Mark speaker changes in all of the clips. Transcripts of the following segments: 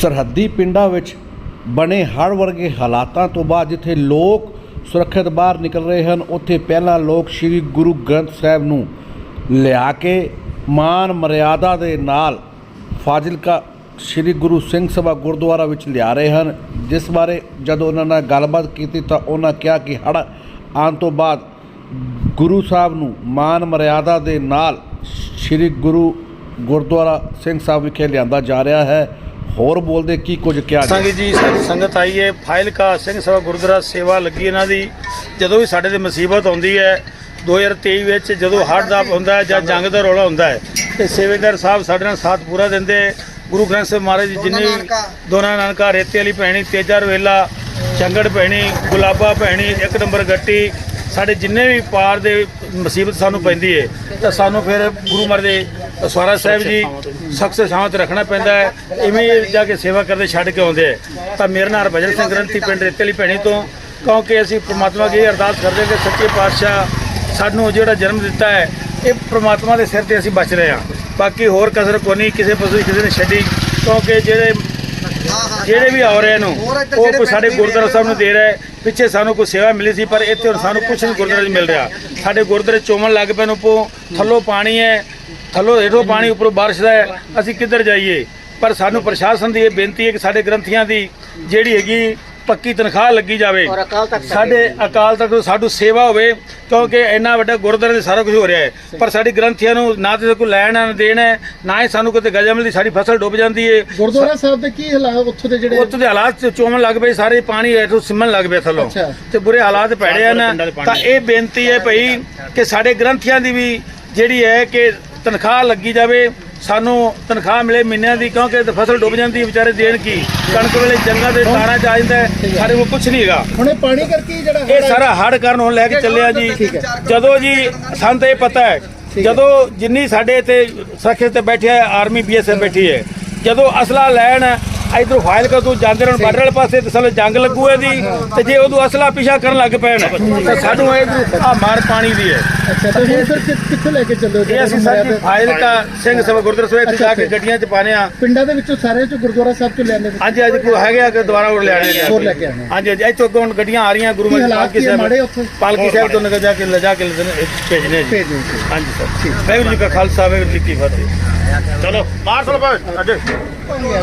Speaker 1: ਸਰਹੱਦੀ ਪਿੰਡਾਂ ਵਿੱਚ ਬਣੇ ਹੜ੍ਹ ਵਰਗੇ ਹਾਲਾਤਾਂ ਤੋਂ ਬਾਅਦ ਜਿੱਥੇ ਲੋਕ ਸੁਰੱਖਿਅਤ ਬਾਹਰ ਨਿਕਲ ਰਹੇ ਹਨ, ਉੱਥੇ ਪਹਿਲਾਂ ਲੋਕ ਸ੍ਰੀ ਗੁਰੂ ਗ੍ਰੰਥ ਸਾਹਿਬ ਨੂੰ ਲਿਆ ਕੇ ਮਾਨ ਮਰਿਆਦਾ ਦੇ ਨਾਲ ਫਾਜ਼ਿਲਕਾ ਸ੍ਰੀ ਗੁਰੂ ਸਿੰਘ ਸਭਾ ਗੁਰਦੁਆਰਾ ਵਿੱਚ ਲਿਆ ਰਹੇ ਹਨ। ਜਿਸ ਬਾਰੇ ਜਦੋਂ ਉਹਨਾਂ ਨਾਲ ਗੱਲਬਾਤ ਕੀਤੀ ਤਾਂ ਉਹਨਾਂ ਕਿਹਾ ਕਿ ਹੜ੍ਹ ਆਉਣ ਤੋਂ ਬਾਅਦ ਗੁਰੂ ਸਾਹਿਬ ਨੂੰ ਮਾਨ ਮਰਿਆਦਾ ਦੇ ਨਾਲ ਸ੍ਰੀ ਗੁਰੂ ਗੁਰਦੁਆਰਾ ਸਿੰਘ ਸਾਹਿਬ ਵਿਖੇ ਲਿਆਂਦਾ ਜਾ ਰਿਹਾ ਹੈ। ਹੋਰ ਬੋਲਦੇ ਕੀ ਕੁਝ ਕਿਹਾ ਗਿਆ?
Speaker 2: ਸੰਗਤ ਜੀ ਸਾਡੀ ਸੰਗਤ ਆਈ ਹੈ ਫਾਇਲਕਾ ਸਿੰਘ ਸਭਾ ਗੁਰਦੁਆਰਾ ਸੇਵਾ ਲੱਗੀ ਇਹਨਾਂ ਦੀ। ਜਦੋਂ ਵੀ ਸਾਡੇ ਤੇ ਮੁਸੀਬਤ ਆਉਂਦੀ ਹੈ 2023 ਵਿੱਚ ਜਦੋਂ ਹੜ੍ਹ ਦਾ ਹੁੰਦਾ ਹੈ ਜਾਂ ਜੰਗ ਦਾ ਰੌਲਾ ਹੁੰਦਾ ਹੈ ਤੇ ਸੇਵੇਦਾਰ ਸਾਹਿਬ ਸਾਡੇ ਨਾਲ ਸਾਥ ਪੂਰਾ ਦਿੰਦੇ। ਗੁਰੂ ਗ੍ਰੰਥ ਸਾਹਿਬ ਮਹਾਰਾਜ ਜੀ ਜਿੰਨੇ ਵੀ ਦੋਨਾ ਨਾਨਕਾ ਰੇਤੇ ਵਾਲੀ ਭੈਣੀ ਤੇਜਾ ਰਵੇਲਾ ਚੰਗੜ ਭੈਣੀ ਗੁਲਾਬਾ ਭੈਣੀ ਇੱਕ ਨੰਬਰ ਗੱਟੀ ਸਾਡੇ ਜਿੰਨੇ ਵੀ ਪਾਰ ਦੇ ਮੁਸੀਬਤ ਸਾਨੂੰ ਪੈਂਦੀ ਹੈ ਤਾਂ ਸਾਨੂੰ ਫਿਰ ਗੁਰੂ ਮਹਾਰਾਜ ਦੇ ਸਵਾਰਾ ਸਾਹਿਬ ਜੀ ਸਖਤ ਸ਼ਾਂਤ ਰੱਖਣਾ ਪੈਂਦਾ ਹੈ। ਇਵੇਂ ਜਾ ਕੇ ਸੇਵਾ ਕਰਦੇ ਛੱਡ ਕੇ ਆਉਂਦੇ ਤਾਂ ਮੇਰੇ ਨਾਲ ਭਜਨ ਸਿੰਘ ਗ੍ਰੰਥੀ ਪਿੰਡ ਰੇਤੇ ਵਾਲੀ ਭੈਣੀ ਤੋਂ ਕਿਉਂਕਿ ਅਸੀਂ ਪ੍ਰਮਾਤਮਾ ਅੱਗੇ ਅਰਦਾਸ ਕਰਦੇ ਕਿ ਸੱਚੇ ਪਾਤਸ਼ਾਹ ਸਾਨੂੰ ਜਿਹੜਾ ਜਨਮ ਦਿੱਤਾ ਹੈ ਇਹ ਪ੍ਰਮਾਤਮਾ ਦੇ ਸਿਰ ਤੇ ਅਸੀਂ ਬਚ ਰਹੇ ਹਾਂ। ਬਾਕੀ ਹੋਰ ਕਸਰ ਕੋਈ ਨਹੀਂ ਕਿਸੇ ਪਾਸੇ ਕਿਸੇ ਨੇ ਛੱਡੀ। ਕਿਉਂਕਿ ਜਿਹੜੇ ਜਿਹੜੇ ਵੀ ਆ ਰਹੇ ਨੂੰ, ਉਹ ਕੋਈ ਸਾਡੇ ਗੁਰਦੁਆਰਾ ਸਾਹਿਬ ਨੂੰ ਦੇ ਰਿਹਾ। ਪਿੱਛੇ ਸਾਨੂੰ ਕੋਈ ਸੇਵਾ ਮਿਲੀ ਸੀ, ਪਰ ਇੱਥੇ ਹੁਣ ਸਾਨੂੰ ਕੁਝ ਨਹੀਂ ਗੁਰਦੁਆਰੇ 'ਚ ਮਿਲ ਰਿਹਾ। ਸਾਡੇ ਗੁਰਦੁਆਰੇ ਚੋਮਣ ਲੱਗ ਪਏ ਨੂੰ ਉੱਪਰੋਂ, ਥੱਲੋਂ ਪਾਣੀ ਹੈ, ਥੱਲੋਂ ਹੇਠੋਂ ਪਾਣੀ ਉੱਪਰੋਂ ਬਾਰਿਸ਼ ਦਾ ਹੈ, ਅਸੀਂ ਕਿੱਧਰ ਜਾਈਏ? ਪਰ ਸਾਨੂੰ ਪ੍ਰਸ਼ਾਸਨ ਦੀ ਇਹ ਬੇਨਤੀ ਹੈ ਕਿ ਸਾਡੇ ਗ੍ਰੰਥੀਆਂ ਦੀ ਜਿਹੜੀ ਹੈਗੀ ਪੱਕੀ ਤਨਖਾਹ ਲੱਗੀ ਜਾਵੇ। ਸਾਡੇ ਅਕਾਲ ਤਖਤ ਤੋਂ ਸਾਡੂ ਸੇਵਾ ਹੋਵੇ ਕਿਉਂਕਿ ਇੰਨਾ ਵੱਡਾ ਗੁਰਦੁਆਰੇ ਦੇ ਸਾਰਾ ਕੁਝ ਹੋ ਰਿਹਾ ਹੈ। ਪਰ ਸਾਡੀ ਗ੍ਰੰਥੀਆਂ ਨੂੰ ਨਾ ਤੇ ਕੋਈ ਲੈਣ ਨਾ ਦੇਣ ਹੈ ਨਾ ਹੀ ਸਾਨੂੰ ਕਿਤੇ ਗਜਾ ਮਿਲਦੀ ਸਾਡੀ ਫਸਲ ਡੁੱਬ ਜਾਂਦੀ ਹੈ
Speaker 3: ਗੁਰਦੁਆਰਾ ਸਾਹਿਬ ਦੇ ਕੀ ਹਾਲਾਤ ਉੱਥੋਂ ਦੇ ਜਿਹੜੇ
Speaker 2: ਉੱਥੇ ਦੇ ਹਾਲਾਤ ਚ ਚੋਮਣ ਲੱਗ ਪਏ ਸਾਰੇ ਪਾਣੀ ਹੇਠੋਂ ਸਿਮਣ ਲੱਗ ਪਿਆ ਥੱਲੋਂ। ਤੇ ਬੁਰੇ ਹਾਲਾਤ ਪੈੜੇ ਹਨ। ਤਾਂ ਇਹ ਬੇਨਤੀ ਹੈ ਭਈ ਕਿ ਸਾਡੇ ਗ੍ਰੰਥੀਆਂ ਦੀ ਵੀ ਜਿਹੜੀ ਹੈ ਕਿ ਤਨਖਾਹ ਲੱਗੀ ਜਾਵੇ ਸਾਨੂੰ ਤਨਖਾਹ ਮਿਲੇ ਮਹੀਨਿਆਂ ਦੀ ਕਿਉਂਕਿ ਤੇ ਫਸਲ ਡੁੱਬ ਜਾਂਦੀ ਹੈ ਵਿਚਾਰੇ ਦੇਣ ਕੀ? ਕਣਕ ਵੇਲੇ ਜੰਗਾਂ ਦੇ ਤਾਰਾਂ ਚ ਆ ਜਾਂਦਾ ਸਾਡੇ ਕੋਲ ਕੁਝ ਨਹੀਂ ਹੈਗਾ।
Speaker 3: ਹੁਣੇ ਪਾਣੀ ਕਰਕੇ ਜਿਹੜਾ
Speaker 2: ਇਹ ਸਾਰਾ ਹੜ ਕਰਨ ਹੁਣ ਲੈ ਕੇ ਚੱਲਿਆ ਜੀ। ਜਦੋਂ ਜੀ ਸਾਨੂੰ ਤਾਂ ਇਹ ਪਤਾ ਹੈ। ਜਦੋਂ ਜਿੰਨੀ ਸਾਡੇ ਇੱਥੇ ਸੁਰੱਖਿਅਤ ਤੇ ਬੈਠੀ ਹੈ ਆਰਮੀ ਬੀਐਸਐਫ ਬੈਠੀ ਹੈ ਜਦੋਂ ਅਸਲਾ ਲੈਣ ਇਧਰੋਂ ਫਾਇਲ ਕਰ ਤੂੰ ਜਾਂਦੇ ਰਹਿਣ ਬਾਰਡਰ ਵਾਲੇ ਪਾਸੇ ਤੇ ਸਾਲੇ ਜੰਗ ਲੱਗੂ ਇਹਦੀ ਤੇ ਜੇ ਉਦੋਂ ਅਸਲਾ ਪਿਛਾ ਕਰਨ ਲੱਗ ਪੈਣ। ਤਾਂ ਸਾਨੂੰ ਇਹ ਆ ਮਾਰ ਪਾਣੀ ਦੀ ਹੈ।
Speaker 3: ਅੱਛਾ ਤੇ ਹੁਣ ਫਿਰ ਕਿ- ਕਿੱਥੋਂ ਲੈ ਕੇ ਚੱਲੋ
Speaker 2: ਇਹ ਅਸੀਂ ਸਾਡੀ ਫਾਇਲ ਕਾ ਸਿੰਘ ਸਭਾ ਗੁਰਦੁਆਰਾ ਸਾਹਿਬ ਇੱਥੇ ਜਾ ਕੇ ਗੱਡੀਆਂ ਚ ਪਾਣੇ ਆ
Speaker 3: ਪਿੰਡਾਂ ਦੇ ਵਿੱਚੋਂ ਸਾਰੇ ਚ ਗੁਰਦੁਆਰਾ ਸਾਹਿਬ ਤੋਂ ਲੈਣੇ
Speaker 2: ਅੱਜ ਅੱਜ ਕੋਈ ਹੈਗੇ ਆ ਕਿ ਦੁਬਾਰਾ ਹੋਰ ਲਿਆਣੇ ਨੇ।
Speaker 3: ਹੋਰ ਲੈ ਕੇ ਆਉਣੇ।
Speaker 2: ਹਾਂਜੀ ਹਾਂਜੀ ਇੱਥੋਂ ਅੱਗੋਂ ਗੱਡੀਆਂ ਆ ਰਹੀਆਂ ਗੁਰੂ
Speaker 3: ਕੀ
Speaker 2: ਮਹਾਰਾਜ ਪਾਲਕੀ
Speaker 3: ਕੀ ਆ?
Speaker 2: ਸਾਹਿਬ ਪਾਲਕੀ ਸਾਹਿਬ ਤੋਂ ਨਗਰ ਜਾ ਕੇ ਲਿਜਾ ਕੇ ਭੇਜਨੇ ਜੀ।
Speaker 3: ਜੀ।
Speaker 2: ਹਾਂਜੀ ਸਰ। ਵਾਹਿਗੁਰੂ ਜੀ ਕਾ ਖਾਲਸਾ ਵਾਹਿਗੁਰੂ ਜੀ ਕੀ ਫਤਿਹ। ਚਲੋ ਮਾਰ ਚਲੋ ਭਾਵੇਂ ਅੱਗੇ।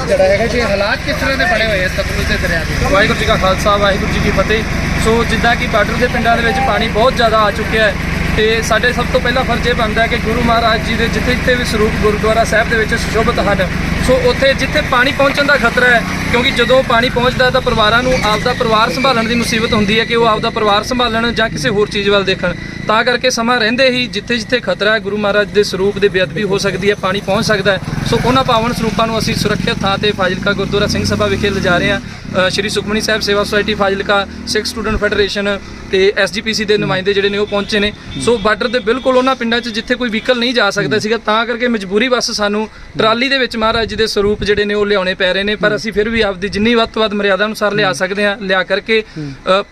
Speaker 3: ਜਿਹੜਾ ਹੈਗਾ ਜੀ ਹਾਲਾਤ ਕਿਸ ਤਰ੍ਹਾਂ ਦੇ ਬਣੇ ਹੋਏ ਆ ਸਤਲੁਜ ਦੇ ਦਰਿਆ ਦੇ?
Speaker 4: ਵਾਹਿਗੁਰੂ ਜੀ ਕਾ ਖਾਲਸਾ ਵਾਹਿਗੁਰੂ ਜੀ ਕੀ ਫਤਿਹ। ਸੋ ਜਿੱਦਾਂ ਕਿ ਬਾਰਡਰ ਦੇ ਪਿੰਡਾਂ ਦੇ ਵਿੱਚ ਪਾਣੀ ਬਹੁਤ ਜ਼ਿਆਦਾ ਆ ਚੁੱਕਿਆ ਹੈ ਤੇ ਸਾਡੇ ਸਭ ਤੋਂ ਪਹਿਲਾ ਫਰਜ਼ ਇਹ ਬਣਦਾ ਕਿ ਗੁਰੂ ਮਹਾਰਾਜ ਜੀ ਦੇ ਜਿੱਥੇ ਜਿੱਥੇ ਵੀ ਸਰੂਪ ਗੁਰਦੁਆਰਾ ਸਾਹਿਬ ਦੇ ਵਿੱਚ ਸੁਸ਼ੋਭਿਤ ਹਨ। ਸੋ ਉੱਥੇ ਜਿੱਥੇ ਪਾਣੀ ਪਹੁੰਚਣ ਦਾ ਖਤਰਾ ਹੈ, ਕਿਉਂਕਿ ਜਦੋਂ ਪਾਣੀ ਪਹੁੰਚਦਾ ਤਾਂ ਪਰਿਵਾਰਾਂ ਨੂੰ ਆਪਦਾ ਪਰਿਵਾਰ ਸੰਭਾਲਣ ਦੀ ਮੁਸੀਬਤ ਹੁੰਦੀ ਹੈ ਕਿ ਉਹ ਆਪਦਾ ਪਰਿਵਾਰ ਸੰਭਾਲਣ ਜਾਂ ਕਿਸੇ ਹੋਰ ਚੀਜ਼ ਵੱਲ ਦੇਖਣ। ਤਾਂ ਕਰਕੇ ਸਮਾਂ ਰਹਿੰਦੇ ਹੀ ਜਿੱਥੇ ਜਿੱਥੇ ਖਤਰਾ ਹੈ, ਗੁਰੂ ਮਹਾਰਾਜ ਦੇ ਸਰੂਪ ਦੇ ਬੇਅਦਬੀ ਹੋ ਸਕਦੀ ਹੈ, ਪਾਣੀ ਪਹੁੰਚ ਸਕਦਾ ਹੈ। ਸੋ ਉਹਨਾਂ ਪਾਵਨ ਸਰੂਪਾਂ ਨੂੰ ਅਸੀਂ ਸੁਰੱਖਿਅਤ ਥਾਂ ਤੇ ਫਾਜ਼ਿਲਕਾ ਗੁਰਦੁਆਰਾ ਸਿੰਘ ਸਭਾ ਵਿਖੇ ਲਿਜਾ ਰਹੇ ਹਾਂ। Shri Sukhmani Sahib Seva society Fazilka Sikh student federation ਤੇ ਐਸਜੀਪੀਸੀ ਦੇ ਨੁਮਾਇੰਦੇ ਜਿਹੜੇ ਨੇ ਉਹ ਪਹੁੰਚੇ ਨੇ। ਸੋ ਬਾਰਡਰ ਦੇ ਬਿਲਕੁਲ ਉਹਨਾਂ ਪਿੰਡਾਂ 'ਚ ਜਿੱਥੇ ਕੋਈ ਵਹੀਕਲ ਨਹੀਂ ਜਾ ਸਕਦਾ ਸੀਗਾ ਤਾਂ ਕਰਕੇ ਮਜਬੂਰੀ ਬਸ ਸਾਨੂੰ ਟਰਾਲੀ ਦੇ ਵਿੱਚ ਮਹਾਰਾਜ ਜੀ ਦੇ ਸਰੂਪ ਜਿਹੜੇ ਨੇ ਉਹ ਲਿਆਉਣੇ ਪੈ ਰਹੇ ਨੇ। ਪਰ ਅਸੀਂ ਫਿਰ ਵੀ ਆਪਦੀ ਜਿੰਨੀ ਵੱਧ ਤੋਂ ਵੱਧ ਮਰਿਆਦਾ ਅਨੁਸਾਰ ਲਿਆ ਸਕਦੇ ਹਾਂ ਲਿਆ ਕਰਕੇ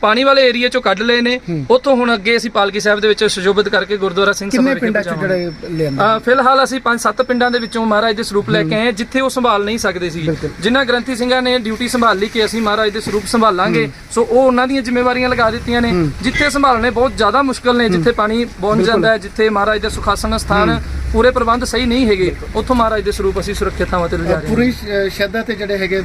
Speaker 4: ਪਾਣੀ ਵਾਲੇ ਏਰੀਆ 'ਚੋਂ ਕੱਢ ਲਏ ਨੇ। ਉੱਥੋਂ ਹੁਣ ਅੱਗੇ ਅਸੀਂ ਪਾਲਕੀ ਸਾਹਿਬ ਦੇ ਵਿੱਚ ਸੁਸ਼ੋਭਿਤ ਕਰਕੇ ਗੁਰਦੁਆਰਾ ਸਿੰਘ ਸਭਾ
Speaker 3: ਕਿੰਨੇ
Speaker 4: ਵਿਖੇ
Speaker 3: ਪਿੰਡਾਂ ਚ
Speaker 4: ਪਹੁੰਚਾਵਾਂਗੇ। ਫਿਲਹਾਲ ਅਸੀਂ 5-7 ਪਿੰਡਾਂ ਦੇ ਵਿੱਚੋਂ ਮਹਾਰਾਜ ਦੇ ਸਰੂਪ ਲੈ ਕੇ ਆਏ ਜਿੱਥੇ ਉਹ ਸੰਭਾਲ ਨਹੀਂ ਸਕਦੇ ਸੀ। ਜਿਨ੍ਹਾਂ ਗ੍ਰੰਥੀ ਸਿੰਘਾਂ ਨੇ ਡਿਊਟੀ ਸੰਭਾਲ ਲਈ ਕਿ ਅਸੀਂ ਮਹਾਰਾਜ ਦੇ ਸਰੂਪ ਸੰਭਾਲਾਂਗੇ। ਸੋ ਉਹ ਉਹਨਾਂ ਦੀਆਂ ਜ਼ਿੰਮੇਵਾਰੀਆਂ ਲਗਾ ਦਿੱਤੀਆਂ ਨੇ ਜਿੱਥੇ ਸੰਭਾਲਣੇ ਬਹੁਤ ਜ਼ਿਆਦਾ ਮੁਸ਼ਕਲ ਨੇ ਜਿੱਥੇ ਪਾਣੀ ਪਹੁੰਚ ਜਾਂਦਾ ਹੈ ਜਿੱਥੇ ਮਹਾਰਾਜ ਦੇ ਸੁਖਾਸਨ ਸਥਾਨ ਪੂਰੇ ਪ੍ਰਬੰਧ ਸਹੀ ਨਹੀਂ ਹੈਗੇ ਉੱਥੋਂ ਮਹਾਰਾਜ ਦੇ ਸਰੂਪ ਅਸੀਂ ਸੁਰੱਖਿਅਤ ਥਾਵਾਂ ਤੇ ਲਿਜਾ ਰਹੇ ਹਾਂ।
Speaker 3: ਪੂਰੀ ਸ਼ਰਧਾ ਤੇ ਜਿਹੜੇ ਹੈਗੇ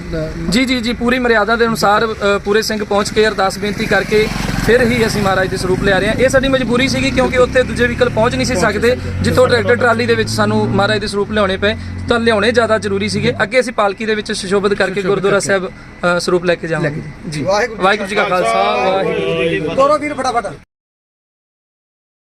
Speaker 4: ਜੀ ਜੀ ਜੀ ਪੂਰੀ ਮਰਿਆਦਾ ਦੇ ਅਨੁਸਾਰ ਪੂਰੇ ਸਿੰਘ ਪਹੁੰਚ ਕੇ ਅਰਦਾਸ ਬੇਨਤੀ ਕਰਕੇ ਫਿਰ ਹੀ ਅਸੀਂ ਮਹਾਰਾਜ ਦੇ ਸਰੂਪ ਲਿਆ ਰਹੇ ਹਾਂ। ਇਹ ਸਾਡੀ ਮਜਬੂਰੀ ਸੀਗੀ ਕਿਉਂਕਿ ਉੱਥੇ ਦੂਜੇ ਵਹੀਕਲ ਪਹੁੰਚ ਨਹੀਂ ਸੀ ਸਕਦੇ ਜਿੱਥੋਂ ਟਰੈਕਟਰ ਟਰਾਲੀ ਦੇ ਵਿੱਚ ਸਾਨੂੰ ਮਹਾਰਾਜ ਦੇ ਸਰੂਪ ਲਿਆਉਣੇ ਪਏ ਤਾਂ ਲਿਆਉਣੇ ਜ਼ਿਆਦਾ ਜ਼ਰੂਰੀ ਸੀਗੇ। ਅੱਗੇ ਅਸੀਂ ਪਾਲਕੀ ਦੇ ਵਿੱਚ ਸੁਸ਼ੋਭਿਤ ਕਰਕੇ ਗੁਰਦੁਆਰਾ ਸਾਹਿਬ ਸਰੂਪ ਲੈ ਕੇ ਜਾਵਾਂਗੇ। ਜੀ। ਵਾਹਿਗੁਰੂ ਜੀ ਕਾ ਖਾਲਸਾ ਵਾਹਿਗੁਰੂ ਜੀ ਕੀ ਫਤਿਹ।